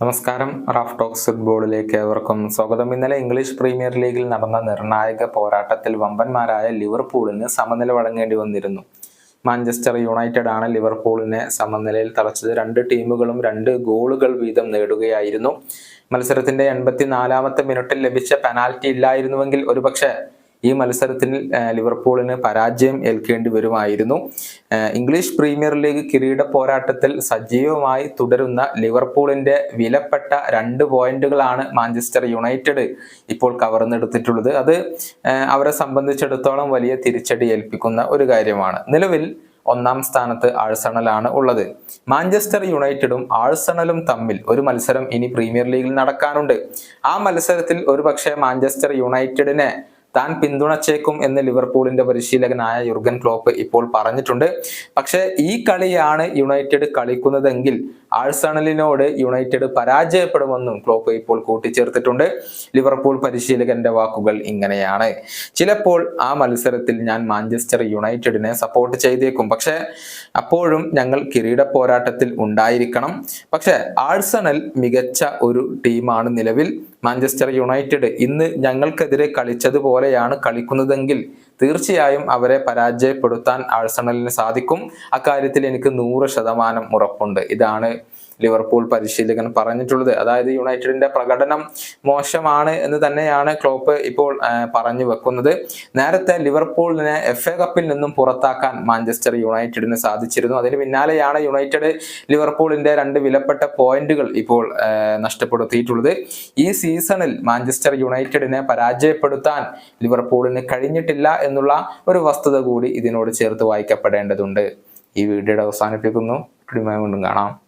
നമസ്കാരം. Raf talks ഫുട്ബോളിലേക്ക് ഏവർക്കും സ്വാഗതം. ഇന്നലെ ഇംഗ്ലീഷ് പ്രീമിയർ ലീഗിൽ നടന്ന നിർണായക പോരാട്ടത്തിൽ വമ്പന്മാരായ ലിവർപൂളിന് സമനില വഴങ്ങേണ്ടി വന്നിരുന്നു. മാഞ്ചസ്റ്റർ യുണൈറ്റഡ് ആണ് ലിവർപൂളിനെ സമനിലയിൽ തളച്ചത്. രണ്ട് ടീമുകളും രണ്ട് ഗോളുകൾ വീതം നേടുകയായിരുന്നു. മത്സരത്തിന്റെ എൺപത്തിനാലാമത്തെ മിനിറ്റിൽ ലഭിച്ച പെനാൽറ്റി ഇല്ലായിരുന്നുവെങ്കിൽ ഒരുപക്ഷെ ഈ മത്സരത്തിൽ ലിവർപൂളിന് പരാജയം ഏൽക്കേണ്ടി വരുമായിരുന്നു. ഇംഗ്ലീഷ് പ്രീമിയർ ലീഗ് കിരീട പോരാട്ടത്തിൽ സജീവമായി തുടരുന്ന ലിവർപൂളിന്റെ വിലപ്പെട്ട രണ്ട് പോയിന്റുകളാണ് മാഞ്ചസ്റ്റർ യുണൈറ്റഡ് ഇപ്പോൾ കവർന്നെടുത്തിട്ടുള്ളത്. അത് അവരെ സംബന്ധിച്ചിടത്തോളം വലിയ തിരിച്ചടി ഏൽപ്പിക്കുന്ന ഒരു കാര്യമാണ്. നിലവിൽ ഒന്നാം സ്ഥാനത്ത് ആഴ്സണലാണ് ഉള്ളത്. മാഞ്ചസ്റ്റർ യുണൈറ്റഡും ആഴ്സണലും തമ്മിൽ ഒരു മത്സരം ഇനി പ്രീമിയർ ലീഗിൽ നടക്കാനുണ്ട്. ആ മത്സരത്തിൽ ഒരുപക്ഷെ മാഞ്ചസ്റ്റർ യുണൈറ്റഡിനെ താൻ പിന്തുണച്ചേക്കും എന്ന് ലിവർപൂളിന്റെ പരിശീലകനായ യുർഗൻ ക്ലോപ്പ് ഇപ്പോൾ പറഞ്ഞിട്ടുണ്ട്. പക്ഷെ ഈ കളിയാണ് യുണൈറ്റഡ് കളിക്കുന്നതെങ്കിൽ ആഴ്സണലിനോട് യുണൈറ്റഡ് പരാജയപ്പെടുമെന്നും ക്ലോപ്പ് ഇപ്പോൾ കൂട്ടിച്ചേർത്തിട്ടുണ്ട്. ലിവർപൂൾ പരിശീലകന്റെ വാക്കുകൾ ഇങ്ങനെയാണ്. ചിലപ്പോൾ ആ മത്സരത്തിൽ ഞാൻ മാഞ്ചസ്റ്റർ യുണൈറ്റഡിനെ സപ്പോർട്ട് ചെയ്തേക്കും. പക്ഷെ അപ്പോഴും ഞങ്ങൾ കിരീട പോരാട്ടത്തിൽ ഉണ്ടായിരിക്കണം. പക്ഷെ ആഴ്സണൽ മികച്ച ഒരു ടീമാണ് നിലവിൽ. മാഞ്ചസ്റ്റർ യുണൈറ്റഡ് ഇന്ന് ഞങ്ങൾക്കെതിരെ കളിച്ചതുപോലെയാണ് കളിക്കുന്നതെങ്കിൽ തീർച്ചയായും അവരെ പരാജയപ്പെടുത്താൻ ആഴ്സണലിന് സാധിക്കും. അക്കാര്യത്തിൽ എനിക്ക് നൂറ് ശതമാനം ഉറപ്പുണ്ട്. ഇതാണ് ലിവർപൂൾ പരിശീലകൻ പറഞ്ഞിട്ടുള്ളത്. അതായത് യുണൈറ്റഡിന്റെ പ്രകടനം മോശമാണ് എന്ന് തന്നെയാണ് ക്ലോപ്പ് ഇപ്പോൾ പറഞ്ഞു വെക്കുന്നത്. നേരത്തെ ലിവർപൂളിനെ എഫ് എ കപ്പിൽ നിന്നും പുറത്താക്കാൻ മാഞ്ചസ്റ്റർ യുണൈറ്റഡിന് സാധിച്ചിരുന്നു. അതിന് പിന്നാലെയാണ് യുണൈറ്റഡ് ലിവർപൂളിന്റെ രണ്ട് വിലപ്പെട്ട പോയിന്റുകൾ ഇപ്പോൾ നഷ്ടപ്പെടുത്തിയിട്ടുള്ളത്. ഈ സീസണിൽ മാഞ്ചസ്റ്റർ യുണൈറ്റഡിനെ പരാജയപ്പെടുത്താൻ ലിവർപൂളിന് കഴിഞ്ഞിട്ടില്ല എന്നുള്ള ഒരു വസ്തുത കൂടി ഇതിനോട് ചേർത്ത് വായിക്കപ്പെടേണ്ടതുണ്ട്. ഈ വീഡിയോയുടെ അവസാനിപ്പിക്കുന്നു. വീണ്ടും കാണാം.